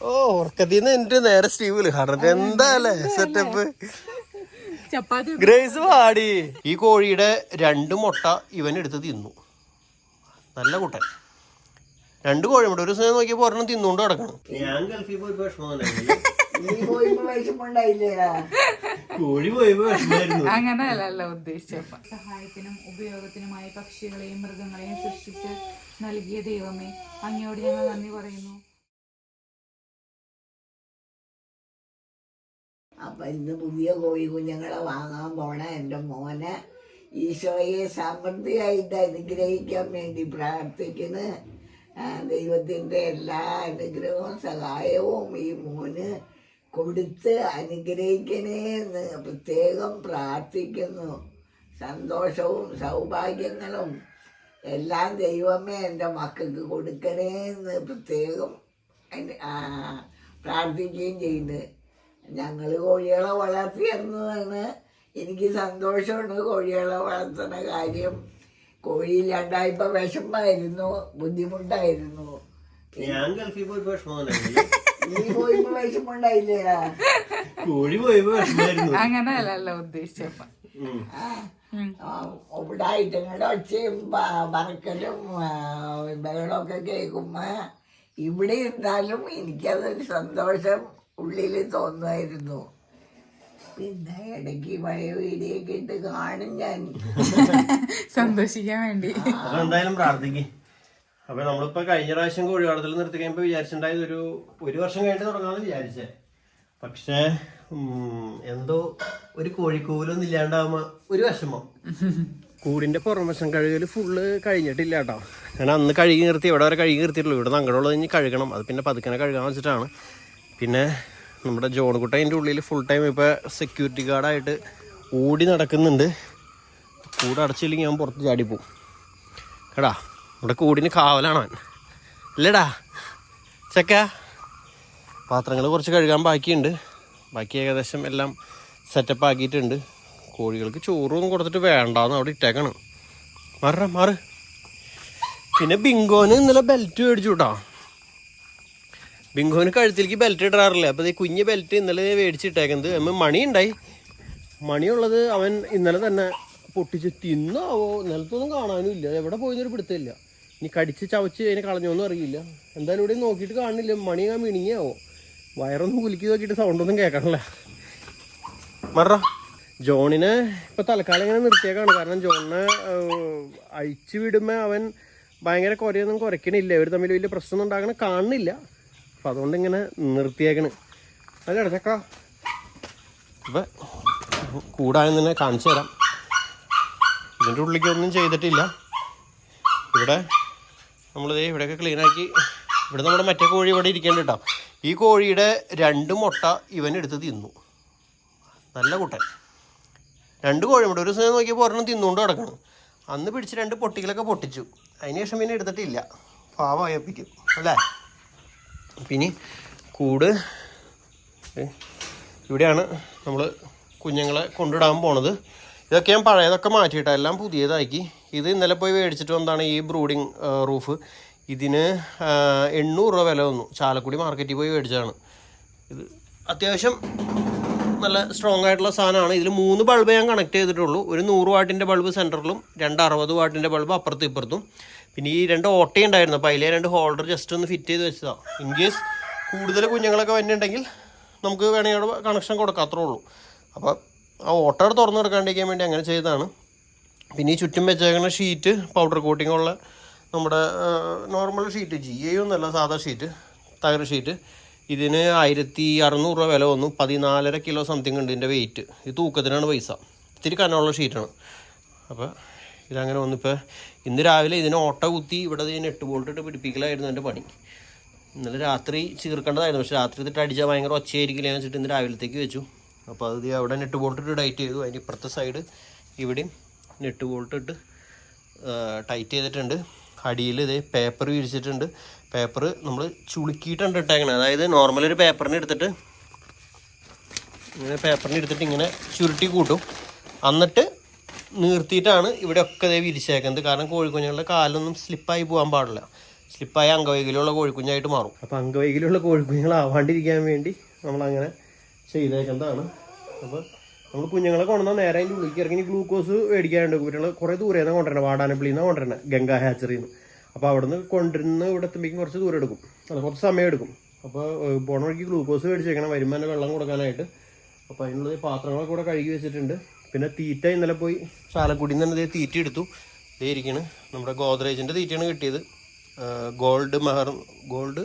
ഓ ഉറക്കത്തിന്ന് എന്റെ നേരെ സ്റ്റീവിൽ. കാരണം എന്താ സെറ്റപ്പ് ചപ്പാത്തി ഗ്രേസ് പാടി ഈ കോഴിയുടെ രണ്ട് മുട്ട ഇവൻ എടുത്ത് തിന്നു. നല്ല കുട്ടൻ രണ്ട് കോഴിമുട്ട ഒരു സമയം നോക്കിയപ്പോ ഒരെണ്ണം തിന്നുകൊണ്ട് കിടക്കണം ഞാൻ ഗൾഫിൽ പോയി കോഴി പോയപ്പോ അങ്ങനെയല്ലല്ലോ ഉദ്ദേശിച്ചപ്പ സഹായത്തിനും ഉപയോഗത്തിനുമായി പക്ഷികളെയും മൃഗങ്ങളെയും സൃഷ്ടിച്ച് നൽകിയ ദൈവമേ അങ്ങയോട് ഞങ്ങൾ നന്ദി പറയുന്നു. അപ്പൊ ഇന്ന് പുതിയ കോഴി കുഞ്ഞുങ്ങളെ വാങ്ങാൻ പോണ എന്റെ മോനെ. ഈശോയെ സമൃദ്ധിയായിട്ട് അനുഗ്രഹിക്കാൻ വേണ്ടി പ്രാർത്ഥിക്കുന്നു. ദൈവത്തിന്റെ എല്ലാ അനുഗ്രഹവും സഹായവും ഈ മോന് കൊടുത്ത് അനുഗ്രഹിക്കണേ എന്ന് പ്രത്യേകം പ്രാർത്ഥിക്കുന്നു. സന്തോഷവും സൗഭാഗ്യങ്ങളും എല്ലാം ദൈവമേ എന്റെ മക്കൾക്ക് കൊടുക്കണേ എന്ന് പ്രത്യേകം പ്രാർത്ഥിക്കുകയും ചെയ്യുന്നു. ഞങ്ങൾ കോഴികളെ വളർത്തിയിരുന്നതാണ് എനിക്ക് സന്തോഷമാണ് കോഴികളെ വളർത്തുന്ന കാര്യം. കോഴിയില്ലാണ്ടായപ്പോ വിഷമായിരുന്നു ബുദ്ധിമുട്ടായിരുന്നു. ഞാൻ ഗൾഫിൽ വിഷമം നീ പോയപ്പോ വിഷമുണ്ടായില്ലേടാ കോഴി പോയപ്പോ വിഷമായിരുന്നു. അങ്ങനെയല്ലല്ലോ ഉദ്ദേശിച്ചപ്പ. ആ, ഇവിടെ ഐറ്റങ്ങളുടെ ഒച്ചയും പറക്കലും ബഹളമൊക്കെ കേൾക്കുമ്പോ ഇവിടെ ഇരുന്നാലും എനിക്കതൊരു സന്തോഷം. ഉള്ളിൽ തോന്നായിരുന്നു പിന്നെ ഇടയ്ക്ക് പഴയ ഇട്ട് കാണും ഞാൻ. സന്തോഷിക്കാൻ വേണ്ടി. അപ്പൊ എന്തായാലും പ്രാർത്ഥിക്കും. അപ്പൊ നമ്മളിപ്പോ കഴിഞ്ഞ പ്രാവശ്യം കോഴിക്കാടത്തിൽ നിർത്തി കഴിയുമ്പോ വിചാരിച്ചിട്ടുണ്ടായത് ഒരു ഒരു വർഷം കഴിഞ്ഞിട്ട് തുടങ്ങാമെന്ന് വിചാരിച്ചേ. പക്ഷേ എന്തോ ഒരു കോഴിക്കൂലൊന്നും ഇല്ലാണ്ടാവുമ്പോ ഒരു വിഷമം. കൂടിന്റെ പുറംവശം കഴുകൽ ഫുള്ള് കഴിഞ്ഞിട്ടില്ല കേട്ടോ. ഞാൻ അന്ന് കഴുകി നിർത്തി ഇവിടെ വരെ കഴുകി നിർത്തിയിട്ടുള്ളൂ. ഇവിടെ അങ്ങോട്ടുള്ളത് ഇനി കഴുകണം. അത് പിന്നെ പതുക്കനെ കഴുകാൻ വെച്ചിട്ടാണ്. പിന്നെ നമ്മുടെ ജോൺകുട്ട ഉള്ളിൽ ഫുൾ ടൈം ഇപ്പോൾ സെക്യൂരിറ്റി ഗാർഡായിട്ട് ഓടി നടക്കുന്നുണ്ട്. കൂടെ അടച്ചില്ലെങ്കിൽ ഞാൻ പുറത്ത് ചാടിപ്പോവും കേടാ നമ്മുടെ കൂടിന് കാവലാണ് അവൻ. അല്ലേടാ ചക്ക. പാത്രങ്ങൾ കുറച്ച് കഴുകാൻ ബാക്കിയുണ്ട്. ബാക്കി ഏകദേശം എല്ലാം സെറ്റപ്പ് ആക്കിയിട്ടുണ്ട്. കോഴികൾക്ക് ചോറൊന്നും കൊടുത്തിട്ട് വേണ്ടാന്ന് അവിടെ ഇട്ടേക്കാണ്. മാറ മാറ്. പിന്നെ ബിങ്കോന് ഇന്നലെ ബെൽറ്റ് മേടിച്ചു കേട്ടോ. ബിങ്കോന് കഴുത്തിലേക്ക് ബെൽറ്റ് ഇടാറില്ല. അപ്പോൾ ഈ കുഞ്ഞ് ബെൽറ്റ് ഇന്നലെ മേടിച്ചിട്ടേക്കുന്നത്. നമ്മൾ മണി ഉണ്ടായി. മണിയുള്ളത് അവൻ ഇന്നലെ തന്നെ പൊട്ടിച്ച് തിന്നാവോ? നിലത്തൊന്നും കാണാനും ഇല്ല. എവിടെ പോയിന്നൊരു പിടുത്തമില്ല ഇനി കടിച്ച് ചവച്ച് അതിനെ കളഞ്ഞോന്നും അറിയില്ല. എന്തായാലും ഇവിടെ നോക്കിയിട്ട് കാണില്ല. മണി ഞാൻ മിണിങ്ങിയാവോ വയറൊന്നും കുലുക്കി നോക്കിയിട്ട് സൗണ്ടൊന്നും കേൾക്കണല്ലേ. മറ. ജോണിനെ ഇപ്പൊ തൽക്കാലം ഇങ്ങനെ നിർത്തിയേക്കാണ്. കാരണം ജോണിനെ അഴിച്ചു വിടുമ്പോ അവൻ ഭയങ്കര കുറയൊന്നും കുറയ്ക്കണില്ല ഇവർ തമ്മിൽ വലിയ പ്രശ്നമൊന്നും ഉണ്ടാകണം കാണുന്നില്ല. അപ്പൊ അതുകൊണ്ട് ഇങ്ങനെ നിർത്തിയേക്കണ്. അല്ല ഇടച്ചക്ക ഇപ്പം കൂടാതെ തന്നെ കാണിച്ചു തരാം. ഇതിന്റെ ഉള്ളിലേക്ക് ഒന്നും ചെയ്തിട്ടില്ല. ഇവിടെ നമ്മളിത് ഇവിടെയൊക്കെ ക്ലീനാക്കി ഇവിടെ നമ്മുടെ മറ്റേ കോഴി ഇവിടെ ഇരിക്കേണ്ട കേട്ടോ ഈ കോഴിയുടെ രണ്ട് മുട്ട ഇവൻ എടുത്ത് തിന്നു. നല്ല കുട്ടൻ. രണ്ട് കോഴി മുട്ട ഒരു ദിവസം നോക്കിയപ്പോൾ ഒരെണ്ണം തിന്നുകൊണ്ട് കിടക്കണം. അന്ന് പിടിച്ച് രണ്ട് പൊട്ടികളൊക്കെ പൊട്ടിച്ചു. അതിന് ശേഷം പിന്നെ എടുത്തിട്ടില്ല. പാവമായപ്പിക്കും അല്ലേ? പിന്നെ കൂട്. ഇവിടെയാണ് നമ്മൾ കുഞ്ഞുങ്ങളെ കൊണ്ടിടാൻ പോണത്. ഇതൊക്കെ ഞാൻ പഴയതൊക്കെ മാറ്റിയിട്ടാ. എല്ലാം പുതിയതാക്കി. ഇത് ഇന്നലെ പോയി മേടിച്ചിട്ട് വന്നതാണ് ഈ ബ്രൂഡിങ് റൂഫ്. ഇതിന് എണ്ണൂറ് രൂപ വില വന്നു. ചാലക്കുടി മാർക്കറ്റിൽ പോയി മേടിച്ചതാണ്. ഇത് അത്യാവശ്യം നല്ല സ്ട്രോങ് ആയിട്ടുള്ള സാധനമാണ്. ഇതിൽ മൂന്ന് ബൾബ് ഞാൻ കണക്ട് ചെയ്തിട്ടുള്ളൂ. ഒരു നൂറ് വാട്ടിന്റെ ബൾബ് സെന്ററിലും രണ്ട് അറുപത് വാട്ടിന്റെ ബൾബ് അപ്പുറത്തും ഇപ്പുറത്തും. പിന്നെ ഈ രണ്ട് ഓട്ടേ ഉണ്ടായിരുന്നു. അപ്പോൾ അതിലെ രണ്ട് ഹോൾഡർ ജസ്റ്റ് ഒന്ന് ഫിറ്റ് ചെയ്ത് വെച്ചതാണ് ഇൻ കേസ് കൂടുതൽ കുഞ്ഞുങ്ങളൊക്കെ വരുന്നുണ്ടെങ്കിൽ നമുക്ക് വേണമെങ്കിൽ അവിടെ കണക്ഷൻ കൊടുക്കാം. അത്രേ ഉള്ളൂ. അപ്പോൾ ആ ഓട്ട തുറന്നു കൊടുക്കാണ്ടിരിക്കാൻ വേണ്ടി അങ്ങനെ ചെയ്തതാണ്. പിന്നെ ഈ ചുറ്റും വെച്ചേക്കുന്ന ഷീറ്റ് പൗഡർ കോട്ടിംഗ് ഉള്ള നമ്മുടെ നോർമൽ ഷീറ്റ് ജി ഐ ഒന്നല്ല സാധാ ഷീറ്റ് തകർ ഷീറ്റ് ഇതിന് ആയിരത്തി അറുന്നൂറ് രൂപ വില വന്നു. പതിനാലര കിലോ സംതിങ് ഉണ്ട് ഇതിന്റെ വെയിറ്റ് ഇത് തൂക്കത്തിനാണ് പൈസ. ഇത്തിരി കനമുള്ള ഷീറ്റാണ് അപ്പോൾ ഇതങ്ങനെ വന്നിപ്പോൾ ഇന്ന് രാവിലെ ഇതിന് ഓട്ട കുത്തി ഇവിടെ ഇതിന് എട്ട് ബോൾട്ട് ഇട്ട് പിടിപ്പിക്കലായിരുന്നു എന്റെ പണി. ഇന്നലെ രാത്രി ചീർക്കേണ്ടതായിരുന്നു. പക്ഷേ രാത്രി ഇതിട്ട് അടിച്ചാൽ ഭയങ്കര ഒച്ചയായിരിക്കില്ല വെച്ചിട്ട് ഇന്ന് രാവിലത്തേക്ക് വെച്ചു. അപ്പോൾ അത് അവിടെ നെറ്റ് ബോൾട്ട് ഇട്ട് ടൈറ്റ് ചെയ്തു. അതിന്റെ ഇപ്പുറത്തെ സൈഡ് ഇവിടെയും നെറ്റ് ബോൾട്ട് ഇട്ട് ടൈറ്റ് ചെയ്തിട്ടുണ്ട്. അടിയിൽ ഇത് പേപ്പർ വിരിച്ചിട്ടുണ്ട്. പേപ്പർ നമ്മൾ ചുളുക്കിയിട്ടുണ്ട് ഇട്ടേക്കണത് അതായത് നോർമൽ ഒരു പേപ്പറിന് എടുത്തിട്ട് ഇങ്ങനെ പേപ്പറിന് എടുത്തിട്ട് ഇങ്ങനെ ചുരുട്ടി കൂട്ടും. എന്നിട്ട് നീർത്തിയിട്ടാണ് ഇവിടെ ഒക്കെ ഇതേ വിരിച്ചേക്കുന്നത്. കാരണം കോഴിക്കുഞ്ഞുങ്ങളുടെ കാലൊന്നും സ്ലിപ്പായി പോകാൻ പാടില്ല. സ്ലിപ്പായ അംഗവൈകല്യമുള്ള കോഴിക്കുഞ്ഞായിട്ട് മാറും. അപ്പം അംഗവൈകല്യമുള്ള കോഴിക്കുഞ്ഞുങ്ങളാവാണ്ടിരിക്കാൻ വേണ്ടി നമ്മളങ്ങനെ ചെയ്തേക്കുന്നതാണ്. അപ്പോൾ നമ്മൾ കുഞ്ഞുങ്ങളെ കൊണ്ടുവന്നാൽ നേരെ അതിന്റെ ഉള്ളിലേക്ക് ഇറങ്ങി ഗ്ലൂക്കോസ് മേടിക്കാനുണ്ട് കുട്ടികൾ കുറേ ദൂരെ നിന്ന് കൊണ്ടുവരണം വാടാനപ്പള്ളിയിൽ നിന്നാണ് കൊണ്ടുവരണം ഗംഗാ ഹാച്ചറിയിൽ നിന്ന് അപ്പോൾ അവിടെ നിന്ന് കൊണ്ടുവരുന്ന ഇവിടെ എത്തുമ്പോഴേക്കും കുറച്ച് ദൂരം എടുക്കും. അത് കുറച്ച് സമയം എടുക്കും. അപ്പോൾ പോണ വഴിക്ക് ഗ്ലൂക്കോസ് മേടിച്ചേക്കണം വരുമാനം വെള്ളം കൊടുക്കാനായിട്ട്. അപ്പോൾ അതിനുള്ള പാത്രങ്ങളൊക്കെ കൂടെ കഴുകി വെച്ചിട്ടുണ്ട്. പിന്നെ തീറ്റ ഇന്നലെ പോയി ചാലക്കുടിയിൽ നിന്ന് തന്നെ തീറ്റ എടുത്തു. ഇതേ ഇരിക്കണ്. നമ്മുടെ ഗോദ്രേജിന്റെ തീറ്റയാണ് കിട്ടിയത്. ഗോൾഡ് മഹർ ഗോൾഡ്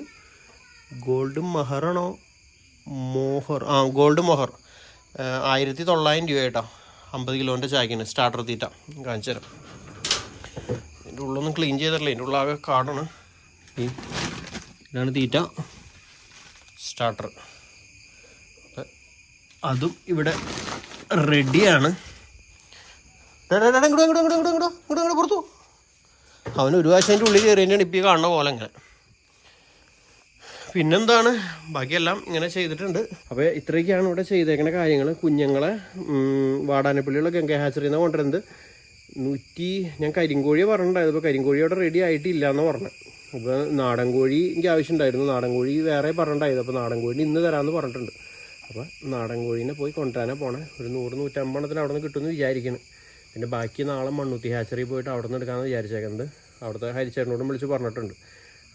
ഗോൾഡ് മെഹറാണോ മോഹർ. ആ ഗോൾഡ് മൊഹർ. ആയിരത്തി തൊള്ളായിരം രൂപ കേട്ടോ. അമ്പത് കിലോന്റെ ചായക്കാണ്. സ്റ്റാർട്ടർ തീറ്റ. കാണിച്ചു തരാം. ഇതിന്റെ ഉള്ളൊന്നും ക്ലീൻ ചെയ്തിട്ടില്ല. ഇതിന്റെ ഉള്ളാകെ കാടാണ്. ഈ ഇതാണ് തീറ്റ. സ്റ്റാർട്ടർ അതും ഇവിടെ റെഡിയാണ് പുറത്തു അവൻ ഒരു പ്രാവശ്യം അതിന്റെ ഉള്ളിൽ കയറിയതിന്റെ ഇപ്പം കാണുന്ന പോലെ ഇങ്ങനെ. പിന്നെന്താണ്? ബാക്കിയെല്ലാം ഇങ്ങനെ ചെയ്തിട്ടുണ്ട്. അപ്പോൾ ഇത്രയൊക്കെയാണ് ഇവിടെ ചെയ്തേക്കുന്ന കാര്യങ്ങൾ കുഞ്ഞുങ്ങളെ വാടാനപ്പള്ളികളൊക്കെ ഗംഗ ഹാച്ചറിയിൽ നിന്ന് കൊണ്ടുവരുന്നത്. നൂറ്റി ഞാൻ കരിങ്കോഴിയെ പറഞ്ഞിട്ടുണ്ടായത്. അപ്പോൾ കരിങ്കോഴി അവിടെ റെഡി ആയിട്ടില്ല എന്ന് പറഞ്ഞു. അപ്പോൾ നാടൻ കോഴി എനിക്ക് ആവശ്യമുണ്ടായിരുന്നു. നാടൻ കോഴി വേറെ പറഞ്ഞിട്ടായത് അപ്പോൾ നാടൻ കോഴി ഇന്ന് തരാമെന്ന് പറഞ്ഞിട്ടുണ്ട്. അപ്പോൾ നാടൻ കോഴീനെ പോയി കൊണ്ടുവരാനാണ് പോണേ. ഒരു നൂറ് നൂറ്റമ്പണത്തിന് അവിടെ നിന്ന് കിട്ടുമെന്ന് വിചാരിക്കുന്നു പിന്നെ ബാക്കി നാളെ മണ്ണുത്തി ഹാച്ചറി പോയിട്ട് അവിടെ നിന്ന് എടുക്കാമെന്ന് വിചാരിച്ചേക്കുന്നത് അവിടുത്തെ ഹരിച്ചേട്ടനോടും വിളിച്ച് പറഞ്ഞിട്ടുണ്ട്.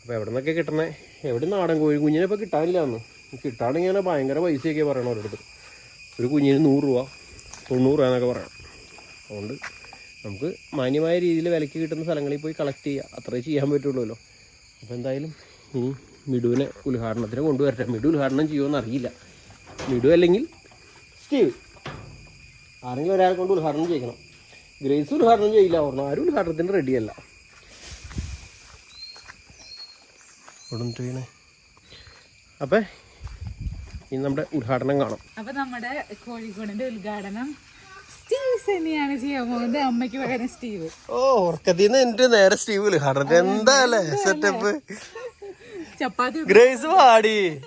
അപ്പോൾ എവിടെ നിന്നൊക്കെ കിട്ടണേ? എവിടെ നാടൻ കോഴി കുഞ്ഞിനെ ഇപ്പോൾ കിട്ടാനില്ല എന്ന് കിട്ടാണെങ്കിൽ ഞാൻ ഭയങ്കര പൈസയൊക്കെ പറയണം അവരുടെ ഒരു കുഞ്ഞിന് നൂറ് രൂപ തൊണ്ണൂറ് രൂപ എന്നൊക്കെ പറയണം. അതുകൊണ്ട് നമുക്ക് മാന്യമായ രീതിയിൽ വിലയ്ക്ക് കിട്ടുന്ന സ്ഥലങ്ങളിൽ പോയി കളക്ട് ചെയ്യുക അത്രേ ചെയ്യാൻ പറ്റുള്ളൂല്ലോ. അപ്പോൾ എന്തായാലും ഇനി മിഡുവിനെ ഉദ്ഘാടനത്തിന് കൊണ്ടുവരട്ടെ. മിഡു ഉദ്ഘാടനം ചെയ്യുമെന്ന് അറിയില്ല. മിഡു അല്ലെങ്കിൽ സ്റ്റീവ്. ആരെങ്കിലും ഒരാളെ കൊണ്ട് ഉദ്ഘാടനം ചെയ്യണം ഗ്രേസ് ഉദ്ഘാടനം ചെയ്യില്ല. ഓർമ്മ ആരും ഉദ്ഘാടനത്തിന് റെഡിയല്ല അപ്പം ഇനി നമ്മുടെ ഉദ്ഘാടനം കാണാം. അപ്പൊ നമ്മുടെ കോഴിക്കോടിന്റെ ഉദ്ഘാടനം സ്റ്റീവ് തന്നെയാണ് ചെയ്യാൻ പോകുന്നത്. അമ്മയ്ക്ക് പകരം സ്റ്റീവ്. ഓ ഉറക്കത്തിൽ നിന്ന് എന്നിട്ട് നേരെ സ്റ്റീവ് ഉദ്ഘാടനത്തിന് എന്താ അല്ലേ സെറ്റപ്പ് ചപ്പാത്തി ഗ്രേസ് വാടി.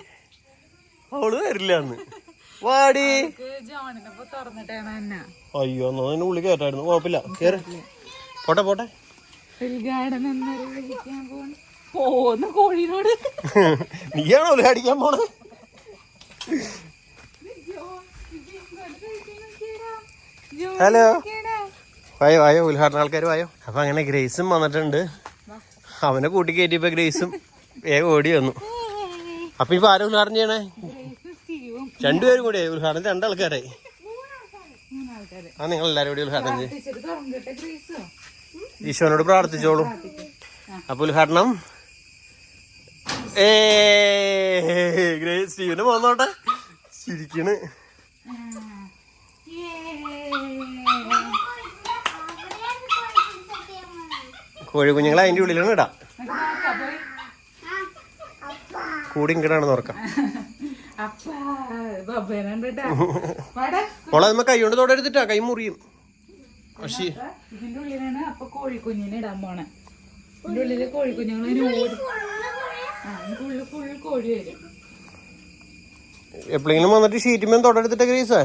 അവൾ വരില്ലാന്ന് വാടി. അയ്യോ എന്നാ അതിന്റെ ഉള്ളിൽ കയറ്റായിരുന്നു കുഴപ്പമില്ല. കേറ്. പോട്ടെ പോട്ടെ. പോന്ന് കോഴിനോട്. നീയാണോ അടിക്കാൻ പോണേ ഹലോ വായോ വായോ ഉദ്ഘാടന ആൾക്കാർ വായോ. അപ്പൊ അങ്ങനെ ഗ്രേസും വന്നിട്ടുണ്ട്. അവനെ കൂട്ടി കയറ്റിയപ്പോ ഗ്രേസും വേഗം ഓടി വന്നു. അപ്പൊ ഇപ്പൊ ആരും ഉദ്ഘാടനം ചെയ്യണേ? രണ്ടുപേരും കൂടെ ഉദ്ഘാടനം രണ്ടാൾക്കാരായി. മൂന്നാൾക്കാര്. ആ നിങ്ങൾ എല്ലാരും കൂടി ഉദ്ഘാടനം ചെയ്യും. ഈശോനോട് പ്രാർത്ഥിച്ചോളൂ. അപ്പൊ ഉദ്ഘാടനം ഏ ഗ്രേസ് സ്റ്റീവന് പോന്നോട്ടെ ചിരിക്കണ്. കോഴി കുഞ്ഞുങ്ങളെ അതിന്റെ ഉള്ളിലാണ് ഇടാം കൂടി ഇങ്ങടാണ് ഓർക്കാം അപ്പ ബബേനണ്ടാ വാടാ. മോളെ നമ്മ കൈ കൊണ്ട് തൊടരുത്തിട്ടാ കൈ മുറിയും. പക്ഷേ ഇതിന്റെ ഉള്ളിലാണ് അപ്പൊ കോഴിക്കുഞ്ഞിനെ ഇടാൻ പോണേ. ഇതിന്റെ ഉള്ളിൽ ഉള്ളിൽ കോഴി വരും. എപ്പോഴെങ്കിലും വന്നിട്ട് ഷീറ്റുമേ തൊടരുത്തിട്ട ഗ്രീസ്?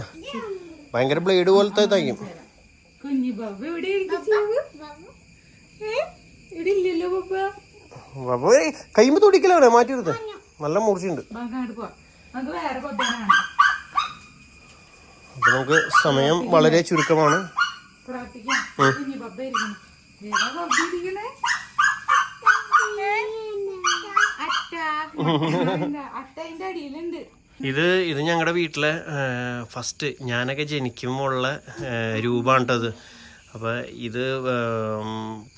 ഭയങ്കര ബ്ലേഡ് പോലത്തെ തയ്ക്കും കുഞ്ഞി ബാബു എവിടെ കൈമ്പ് തൊടിക്കലാണ്? മാറ്റിയെടുത്ത്. നല്ല മൂർച്ചയുണ്ട്. അപ്പൊ നമുക്ക് സമയം വളരെ ചുരുക്കമാണ്. ഇത് ഇത് ഞങ്ങളുടെ വീട്ടിലെ ഫസ്റ്റ് ഞാനൊക്കെ ജനിക്കുമ്പോൾ ഉള്ള രൂപമാണിട്ടത് അപ്പോൾ ഇത്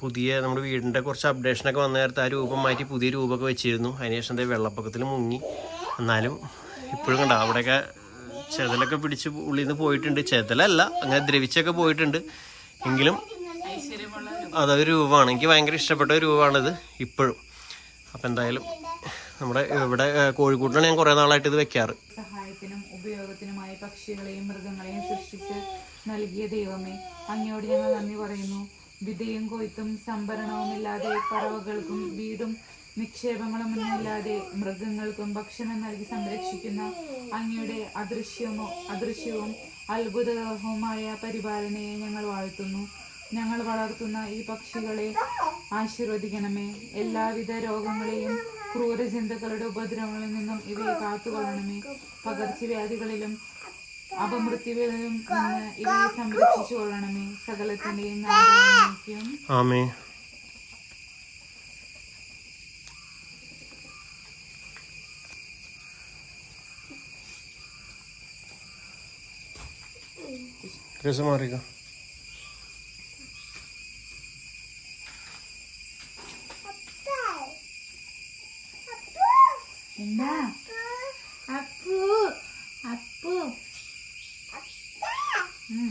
പുതിയ നമ്മുടെ വീടിന്റെ കുറച്ച് അപ്ഡേഷനൊക്കെ വന്ന നേരത്തെ ആ രൂപം മാറ്റി പുതിയ രൂപമൊക്കെ വെച്ചിരുന്നു. അതിനുശേഷം എന്താ വെള്ളപ്പൊക്കത്തിൽ മുങ്ങി. എന്നാലും ഇപ്പോഴും കണ്ടോ അവിടെയൊക്കെ ചെതലൊക്കെ പിടിച്ച് ഉള്ളിൽ നിന്ന് പോയിട്ടുണ്ട്. ചെതലല്ല അങ്ങനെ ദ്രവിച്ചൊക്കെ പോയിട്ടുണ്ട്. എങ്കിലും അതൊരു രൂപമാണ്. എനിക്ക് ഭയങ്കര ഇഷ്ടപ്പെട്ട ഒരു രൂപമാണിത് ഇപ്പോഴും. അപ്പം എന്തായാലും നമ്മുടെ ഇവിടെ കോഴിക്കോട്ടിലാണ് ഞാൻ കുറേ നാളായിട്ട് ഇത് വെക്കാറ്. സഹായത്തിനും ഉപയോഗത്തിനുമായി പക്ഷികളെയും മൃഗങ്ങളെയും സൃഷ്ടിച്ച് നൽകിയ ദൈവമേ അങ്ങയോട് ഞങ്ങൾ നന്ദി പറയുന്നു. വിധയും കൊയ്ത്തും സംഭരണവുമില്ലാതെ പറവകൾക്കും വീടും നിക്ഷേപങ്ങളുമൊന്നുമില്ലാതെ മൃഗങ്ങൾക്കും ഭക്ഷണം നൽകി സംരക്ഷിക്കുന്ന അങ്ങയുടെ അദൃശ്യമോ അദൃശ്യവും അത്ഭുതകരവുമായ പരിപാലനയെ ഞങ്ങൾ വാഴ്ത്തുന്നു. ഞങ്ങൾ വളർത്തുന്ന ഈ പക്ഷികളെ ആശീർവദിക്കണമേ. എല്ലാവിധ രോഗങ്ങളെയും ക്രൂരജന്തുക്കളുടെ ഉപദ്രവങ്ങളിൽ നിന്നും ഇവയെ കാത്തുകൊള്ളണമേ. പകർച്ചവ്യാധികളിലും അപമൃത്യുവിലും നിന്ന് ഇവയെ സംരക്ഷിച്ചു കൊള്ളണമേ. സകലത്തിന്റെയും നാമം ആമേ മാറിക്ക. എന്താ? അപ്പു ഉം.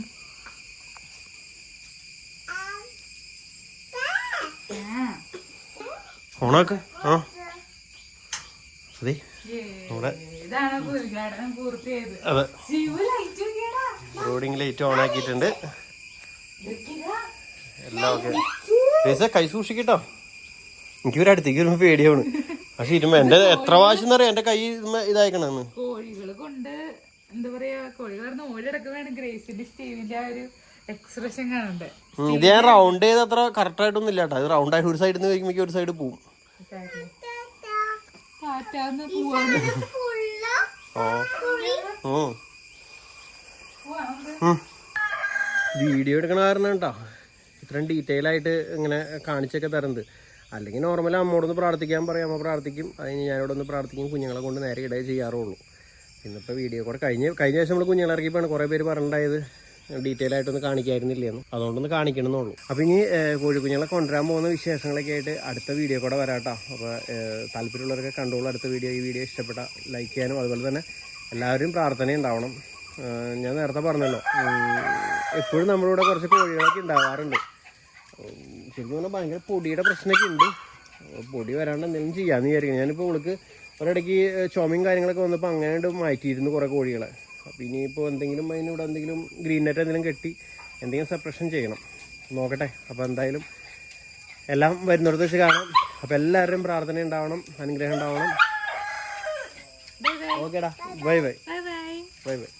ആ. ഓണാക്ക് ആ. അതെ. നമ്മുടെ റോഡിങ് ലൈറ്റ് ഓൺ ആക്കിയിട്ടുണ്ട്. എല്ലാം ഓക്കെ. പൈസ കൈ സൂക്ഷിക്കട്ടോ. എനിക്ക് ഒരു അടുത്തേക്ക് വരുമ്പോ പേടിയാണ് പക്ഷെ ഇരുമ്പോ എന്റെ എത്ര പ്രാവശ്യം എന്നറിയാം? എന്റെ കൈ ഇതായിക്കണെന്ന്. കോഴികൾ കൊണ്ട് എന്താ പറയാ കോഴികൾ പറഞ്ഞ ഓടിടക്കുന്നതാണ് ഗ്രേസിന്റെ സ്റ്റീവിന്റെ ആ ഒരു എക്സ്പ്രഷൻ കാണണ്ടേ? ഇത് ഞാൻ റൗണ്ട് ചെയ്ത് അത്ര കറക്റ്റ് ആയിട്ടൊന്നും ഇല്ല കേട്ടോ അത് റൗണ്ട് ആയിട്ട് ഒരു സൈഡിൽ നിന്ന് കഴിക്കുമ്പോൾ ഒരു സൈഡ് പോവും. വീഡിയോ എടുക്കണ കാരണം കേട്ടോ ഇത്രയും ഡീറ്റെയിൽ ആയിട്ട് ഇങ്ങനെ കാണിച്ചൊക്കെ തരുന്നത് അല്ലെങ്കിൽ നോർമലി അമ്മോടൊന്ന് പ്രാർത്ഥിക്കാൻ പറയാം. അമ്മ പ്രാർത്ഥിക്കും. അതിന് ഞാനിവിടെ ഒന്ന് പ്രാർത്ഥിക്കും. കുഞ്ഞുങ്ങളെ കൊണ്ട് നേരെ ഇടേ ചെയ്യാറുള്ളൂ. ഇന്നിപ്പോൾ വീഡിയോ കൂടെ കഴിഞ്ഞ കഴിഞ്ഞ ദിവസം നമ്മൾ കുഞ്ഞുങ്ങളെ ഇറക്കിയപ്പോഴാണ് കുറേ പേര് പറഞ്ഞിട്ടുണ്ടായത്. ഡീറ്റെയിൽ ആയിട്ടൊന്ന് കാണിക്കായിരുന്നില്ലെന്ന്. അതുകൊണ്ടൊന്ന് കാണിക്കണമെന്നുള്ളൂ. അപ്പോൾ ഇനി കോഴിക്കുഞ്ഞുങ്ങളെ കൊണ്ടുവരാൻ പോകുന്ന വിശേഷങ്ങളൊക്കെ ആയിട്ട് അടുത്ത വീഡിയോ കൂടെ വരാട്ടോ. അപ്പോൾ താല്പര്യമുള്ളവരൊക്കെ കണ്ടോളൂ അടുത്ത വീഡിയോ. ഈ വീഡിയോ ഇഷ്ടപ്പെട്ട ലൈക്ക് ചെയ്യാനും അതുപോലെ തന്നെ എല്ലാവരും പ്രാർത്ഥന ഉണ്ടാവണം. ഞാൻ നേരത്തെ പറഞ്ഞല്ലോ എപ്പോഴും എപ്പോഴും നമ്മളിവിടെ കുറച്ച് കോഴികളൊക്കെ ഉണ്ടാവാറുണ്ട്. ശരിക്കും പറഞ്ഞാൽ ഭയങ്കര പൊടിയുടെ പ്രശ്നമൊക്കെ ഉണ്ട്. പൊടി വരാണ്ട് എന്തെങ്കിലും ചെയ്യാമെന്ന് വിചാരിക്കണം ഞാനിപ്പോൾ ഇവൾക്ക് ഒരിടയ്ക്ക് ചുമയും കാര്യങ്ങളൊക്കെ വന്നപ്പോൾ അങ്ങനെ മാറ്റിയിരുന്നു കുറേ കോഴികളെ. അപ്പോൾ ഇനിയിപ്പോൾ എന്തെങ്കിലും അതിനിവിടെ എന്തെങ്കിലും ഗ്രീൻ നെറ്റ് എന്തെങ്കിലും കെട്ടി എന്തെങ്കിലും സെപ്പറേഷൻ ചെയ്യണം. നോക്കട്ടെ. അപ്പോൾ എന്തായാലും എല്ലാം വരുന്നിടത്ത് വെച്ച് കാണാം. അപ്പോൾ എല്ലാവരുടെയും പ്രാർത്ഥന ഉണ്ടാവണം അനുഗ്രഹം ഉണ്ടാവണം. ഓക്കേടാ bye bye bye bye bye bye